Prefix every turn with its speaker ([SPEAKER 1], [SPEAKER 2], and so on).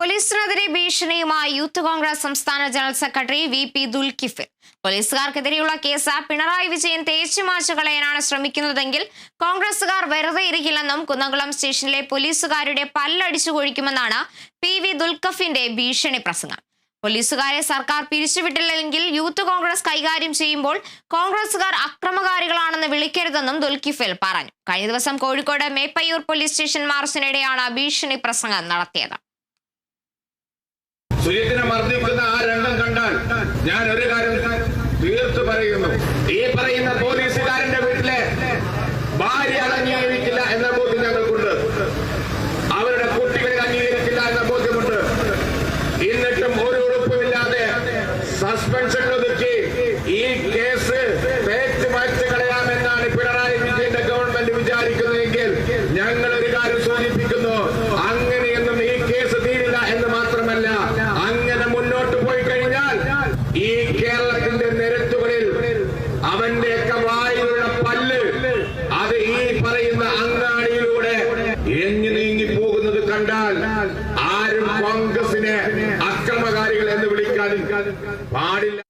[SPEAKER 1] പോലീസിനെതിരെ ഭീഷണിയുമായി youth Congress സംസ്ഥാന general secretary V P Dulkifil പോലീസുകാർക്കെതിരെയുള്ള case Pinarayi Vijayan തേച്ചുമാച്ചു കളയാനാണ് ശ്രമിക്കുന്നതെങ്കിൽ കോൺഗ്രസുകാർ വെറുതെ ഇരിക്കില്ലെന്നും കുന്നംകുളം സ്റ്റേഷനിലെ പോലീസുകാരുടെ പല്ലടിച്ചു കൊഴിക്കുമെന്നാണ് പി വി ദുൽഖഫിന്റെ ഭീഷണി പ്രസംഗം. പോലീസുകാരെ സർക്കാർ പിരിച്ചുവിട്ടില്ലെങ്കിൽ യൂത്ത് കോൺഗ്രസ് കൈകാര്യം ചെയ്യുമ്പോൾ കോൺഗ്രസുകാർ അക്രമകാരികളാണെന്ന് വിളിക്കരുതെന്നും ദുൽഖിഫിൽ പറഞ്ഞു. കഴിഞ്ഞ ദിവസം കോഴിക്കോട് മേപ്പയ്യൂർ പോലീസ് സ്റ്റേഷൻ മാർച്ചിനിടെയാണ് ഭീഷണി പ്രസംഗം നടത്തിയത്.
[SPEAKER 2] സുജിത്തിനെ മർദ്ദിക്കുന്ന ആ രംഗം കണ്ടാൽ ഞാൻ ഒരു കാര്യം തീർത്തു പറയുന്നു. ഈ പറയുന്ന പോലീസുകാരന്റെ വീട്ടിലെ ഭാര്യ അടങ്ങിയായിരിക്കില്ല എന്ന കണ്ടാൽ ആരും കോൺഗ്രസിനെ അക്രമകാരികൾ എന്ന് വിളിക്കാൻ പാടില്ല.